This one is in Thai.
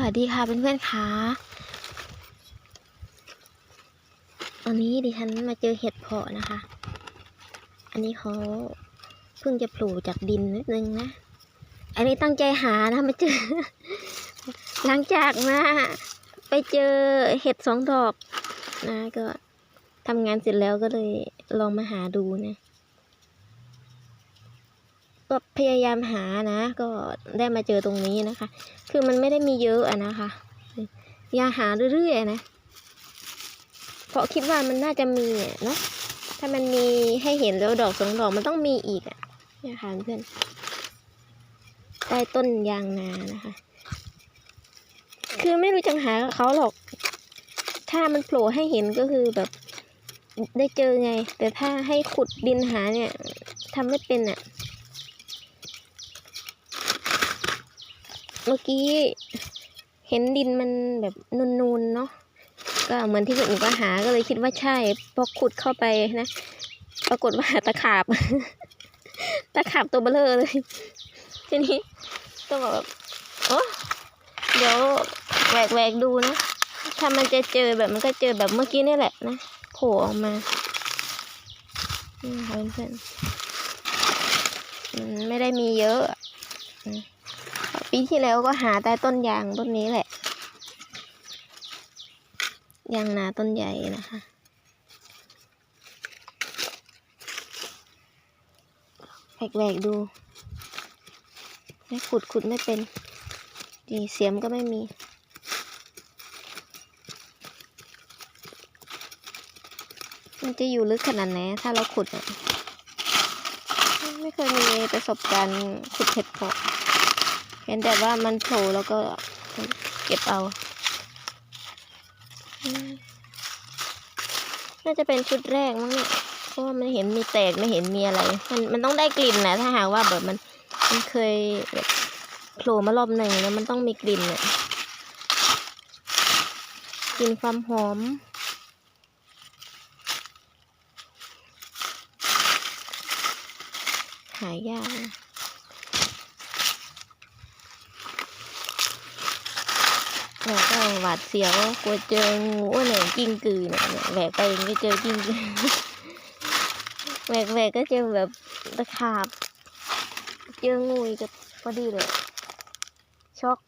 วัสดีค่ะเพื่อนๆค่ะวันนี้ดิฉันมาเจอเห็ดเพาะนะคะ อันนี้เขาเพิ่งจะโผล่จากดินนิดนึงนะ อันนี้ตั้งใจหานะมาเจอ หลังจากมาไปเจอเห็ดสองดอกนะก็ทำงานเสร็จแล้วก็เลยลองมาหาดูนะ ก็พยายามหานะ ก็ได้มาเจอตรงนี้นะคะ คือมันไม่ได้มีเยอะอะนะคะ อย่าหาเรื่อยๆนะ เพราะคิดว่ามันน่าจะมีเนาะ ถ้ามันมีให้เห็นแล้วดอกสองดอกมันต้องมีอีกอะนี่ค่ะเพื่อนใต้ต้นยางนานะคะ คือไม่รู้จะหาเขาหรอก ถ้ามันโผล่ให้เห็นก็คือแบบได้เจอไง แต่ถ้าให้ขุดดินหาเนี่ยทำไม่เป็นอะ เมื่อกี้เห็นดินมันแบบนูนๆเนาะก็เหมือนที่คุณอุ๋ก็หาก็เลยคิดว่าใช่พอขุดเข้าไปนะ ปรากฏว่าตะขาบ ตะขาบตัวเบลอเลย ทีนี้ก็แบบโอ้เดี๋ยวแหวกแหวกๆดูนะ ถ้ามันจะเจอแบบมันก็เจอแบบเมื่อกี้นี่แหละนะโผล่ออกมานี่ค่ะเพื่อนๆไม่ได้มีเยอะ ปีที่แล้วก็หาใต้ต้นยางต้นนี้แหละ ยางนาต้นใหญ่นะคะแหวกๆดู ไม่ขุดขุดไม่เป็น ดีเสียมก็ไม่มีมันจะอยู่ลึกขนาดไหนถ้าเราขุด ไม่เคยมีประสบการณ์ขุดเห็ดเพาะ เห็นแต่ว่ามันโผล่แล้วก็เก็บเอา น่าจะเป็นชุดแรกมั้งเนี่ยเพราะว่ามันเห็นมีแตกไม่เห็นมีอะไร มันมันต้องได้กลิ่นนะถ้าหากว่าแบบมันมันเคยแบบโผล่มารอบหนึ่งแล้วมันต้องมีกลิ่นเนี่ยกลิ่นความหอมหายากนะ แหวก็หวาดเสียวกลัวเจองูเนี่ยกิ้งกือเนี่ยแหวกไปก็เจอกิ้งกือแหวกแหวกก็เจอแบบตะขาบ เจองูอีกก็พอดีเลยช็อก